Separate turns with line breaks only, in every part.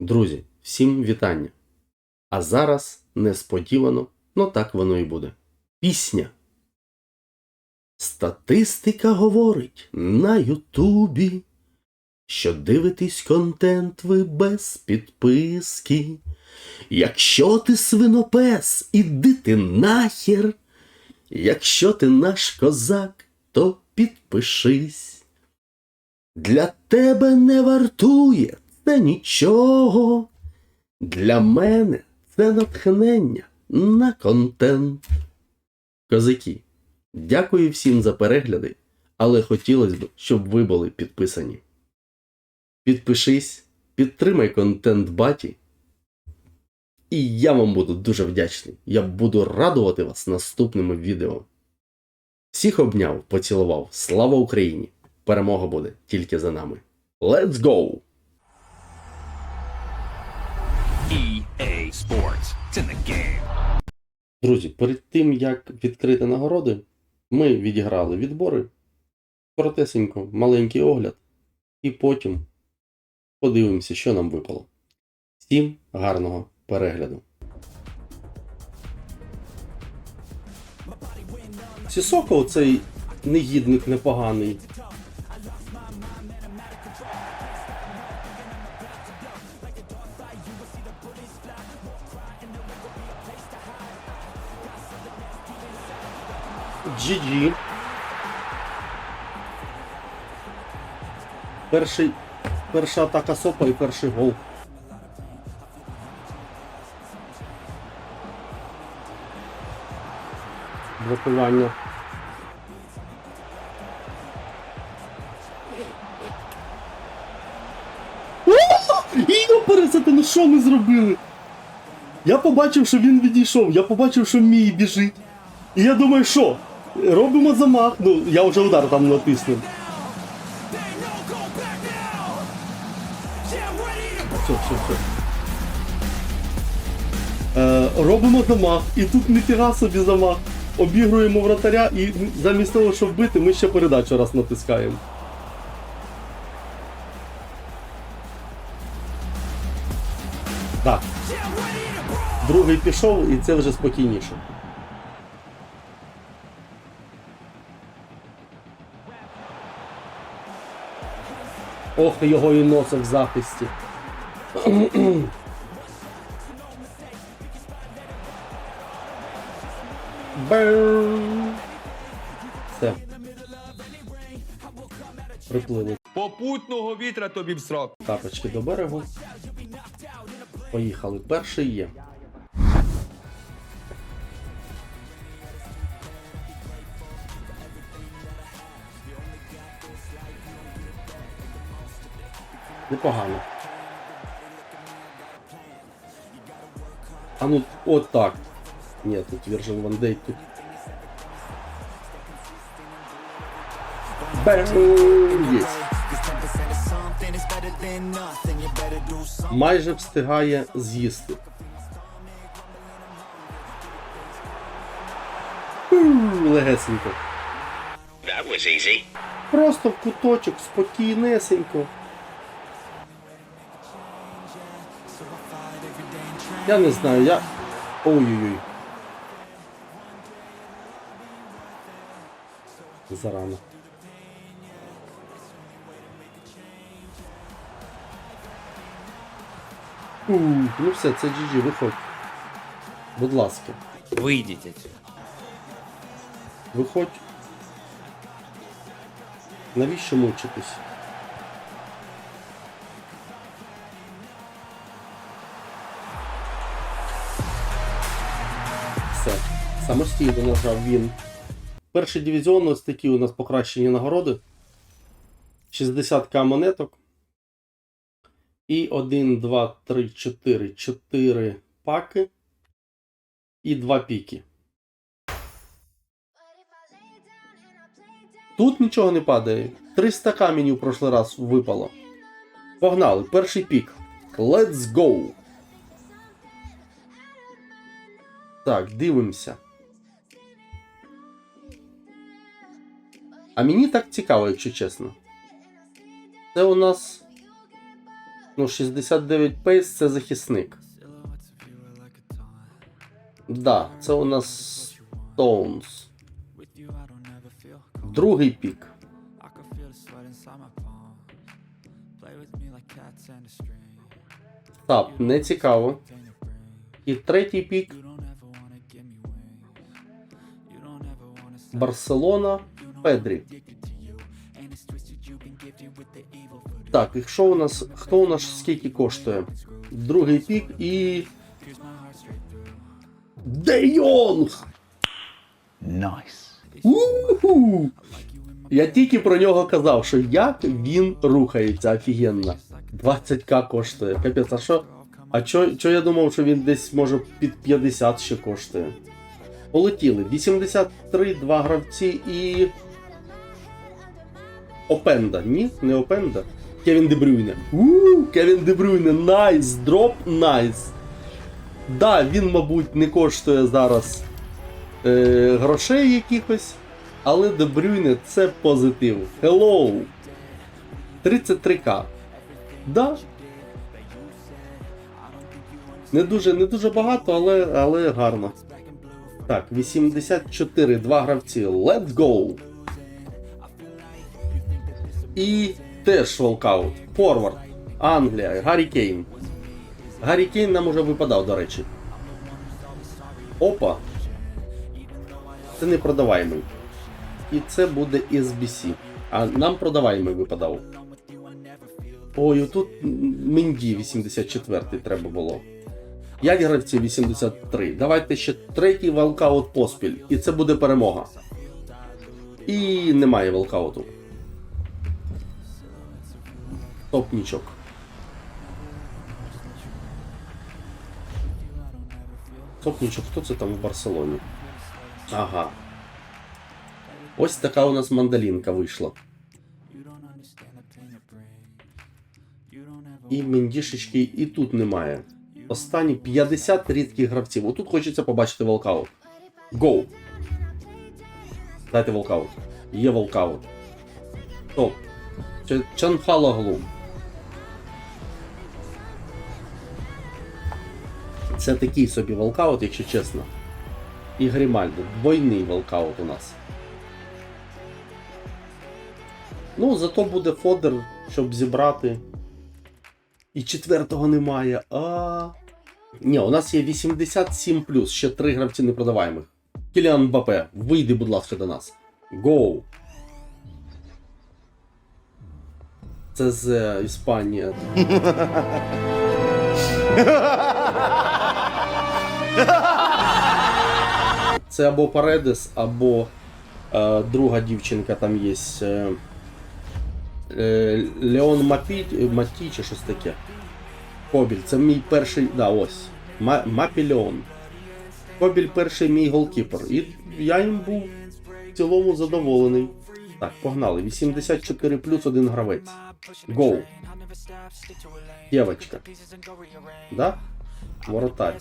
Друзі, всім вітання. А зараз несподівано, ну так воно і буде. Пісня. Статистика говорить на Ютубі, що дивитесь контент ви без підписки. Якщо ти свинопес, іди ти нахер. Якщо ти наш козак, то підпишись. Для тебе не вартує це нічого. Для мене це натхнення на контент. Козаки, дякую всім за перегляди, але хотілося б, щоб ви були підписані. Підпишись, підтримай контент баті. І я вам буду дуже вдячний. Я буду радувати вас наступними відео. Всіх обняв, поцілував. Слава Україні! Перемога буде тільки за нами. Let's go!
EA Sports. It's in the game.
Друзі, перед тим як відкрити нагороди, ми відіграли відбори, коротесенько, маленький огляд, і потім подивимося, що нам випало. Всім гарного перегляду. Сісоко оцей негідник непоганий. GG. Перший, перша атака сопа і перший гол. Блокування. Йопересете, ну що ми зробили? Я побачив, що він відійшов, я побачив, що мій біжить. І я думаю, що? Робимо замах. Ну, я вже удар там натиснув. Все, все, все. Е, робимо замах, і тут ніфіга собі замах. Обігруємо вратаря, і замість того, щоб бити, ми ще передачу раз натискаємо. Так. Другий пішов, і це вже спокійніше. Ох, його і носив в захисті. Все. Приплили
Попутного вітра тобі в срок.
тапочки до берегу. Поїхали. Перший є. Непогано. А ну, от так. Ні, тут Virgil Van Dijk тут. Бем! Єсть. Майже встигає з'їсти. Легесенько. Просто в куточок, спокійнесенько. Я не знаю, я. Ой-ой-ой. Зарано. Ух, ну все, це GG, виходь. Будь ласка,
Вийдіть отсюда.
виходь. Навіщо мучитись? Все. Самостійно нажав він. Перший дивізіон ось такі у нас покращені нагороди. 60к монеток. І 1, 2, 3, 4, 4 паки. І 2 піки. Тут нічого не падає. 300 каменів в прошлий раз випало. Погнали, перший пік. Let's go! Так, дивимося. А мені так цікаво, якщо чесно. Це у нас Ну, 69 пейс це захисник. Да, це у нас Stones. Другий пік. Так, не цікаво. І третій пік. Барселона Педрі. Так, і що у нас. Хто у нас скільки коштує? Другий пік і. Де Йонг!
Nice.
Я тільки про нього казав, що як він рухається офігенно. 20к коштує. Капець, а що? А чо, чо я думав, що він десь може під 50 ще коштує? Полетіли. 83, два гравці і. Опенда. Ні, не Опенда. Кевін Дебрюйне. Ууу, Кевін Дебрюйне, найс, дроп, найс. Да, він, мабуть, не коштує зараз е, грошей якихось, але Дебрюйне це позитив. Hello! 33к. Да. Не дуже, не дуже багато, але, але гарно. Так, 84, два гравці. Let's go! І теж волкаут. Форвард. Англія. Гаррі Кейн. Гаррі Кейн нам уже випадав, до речі. Опа. Це не продаваємий. І це буде SBC. А нам продаваємий випадав. Ой, тут Менді 84 треба було. 5 гравців 83. Давайте ще третій волкаут поспіль. І це буде перемога. І немає волкауту. Топнічок. Топнічок, хто це там в Барселоні? Ага. Ось така у нас мандалінка вийшла. І мендішечки і тут немає. Останні 50 рідких гравців. Отут хочеться побачити волкаут. Гоу. Дайте волкаут. Є волкаут. Топ. Чанхалаглу. Це такий собі волкаут, якщо чесно. І Грімальдо. Двойний волкаут у нас. Ну, зато буде фодер, щоб зібрати. І четвертого немає. А. Ні, у нас є 87 ще три гравці непродаваємих. Кіліан Мбапе, вийди, будь ласка, до нас. Гоу. Це з е, Іспанії. Це або Паредес, або е, друга дівчинка там є. Е, Леон Мапі, чи щось таке. Кобіль, це мій перший. Да, ось. Мапі Леон. Кобіль перший мій голкіпер. І я їм був в цілому задоволений. Так, погнали. 84 плюс один гравець. Гоу. Дівочка. Да? Воротарь.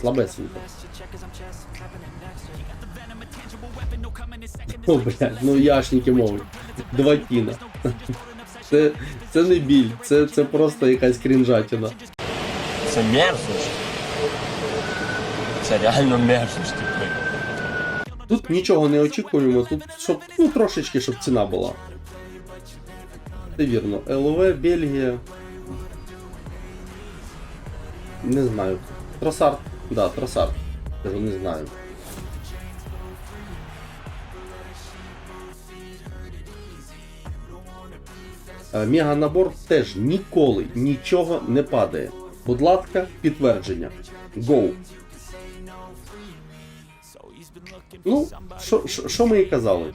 Слабесенько. О, блядь, ну яшники можуть. Два кіна. Це, це не біль, це, це просто якась крінжатіна.
Це мерзость. Це реально мерзость. типу.
Тут нічого не очікуємо, тут щоб, ну трошечки, щоб ціна була. Це вірно. ЛВ, Бельгія. Не знаю. Тросард. Да, Тросард. Кажу, не знаю. Е, Меганабор теж ніколи нічого не падає. Будь ласка, підтвердження. Go. Ну, що- ми і казали?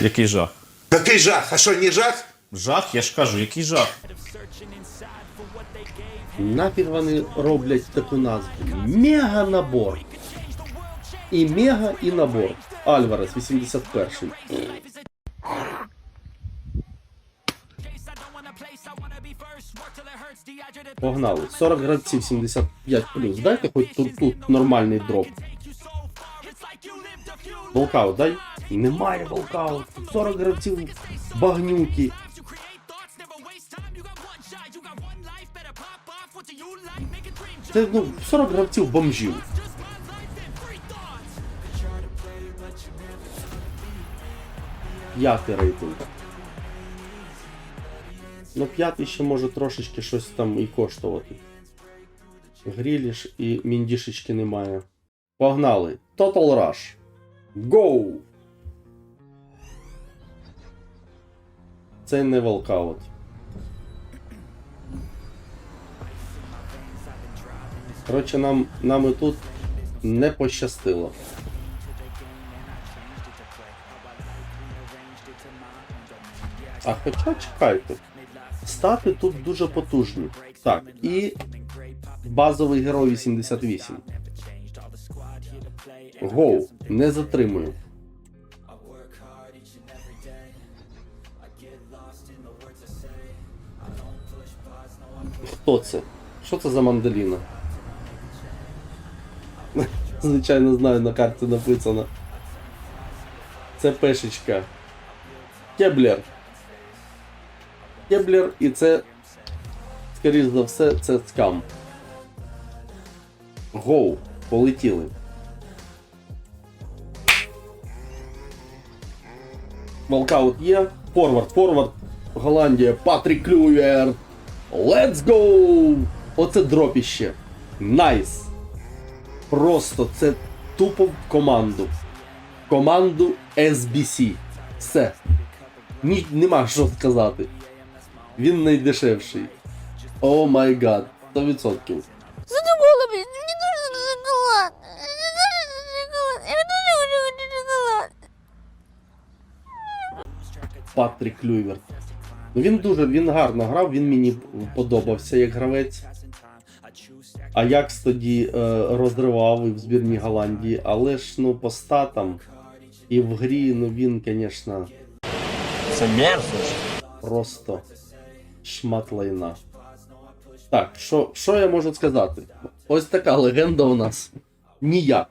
Який жах?
Какий жах? А що, не жах?
Жах, я ж кажу, який жах?
Нафіг вони роблять таку назву. Мега набор. І мега, і набор. Альварес 81. Погнали. 40 гравців 75 плюс. Дайте хоч тут, тут нормальний дроп. Волкаут, дай. Немає волкаут. 40 гравців багнюки. Це ну 40 гравців бомжів. П'ятий рейтинг. Ну, п'ятий ще може трошечки щось там і коштувати. Гріліш і міндішечки немає. Погнали. Total Rush. Go! Це не волкаут. Коротше, нам, нам і тут не пощастило. А хоча чекайте. Стати тут дуже потужні. Так, і базовий герой 88. Гоу, не затримую. Хто це? Що це за мандаліна? Звичайно, знаю, на карті написано. Це пешечка. Кеблер. Кеблер і це, скоріш за все, це скам. Гоу, полетіли. Волкаут є. Форвард, форвард. Голландія, Патрік Клюєр. Let's go! Оце дропіще. Найс. Просто це тупо в команду. Команду SBC. Все. Ні, нема що сказати. Він найдешевший. О май гад. 100%.
Задумала, шоколад. Я хочу шоколад.
Патрік Клюйверт. Ну він дуже він гарно грав, він мені подобався як гравець. Аякс тоді е, розривав і в збірній Голландії, але ж ну по статам і в грі ну він, звісно,
Це мерзость.
просто шмат лайна. Так, що, що я можу сказати? Ось така легенда у нас. Ніяк.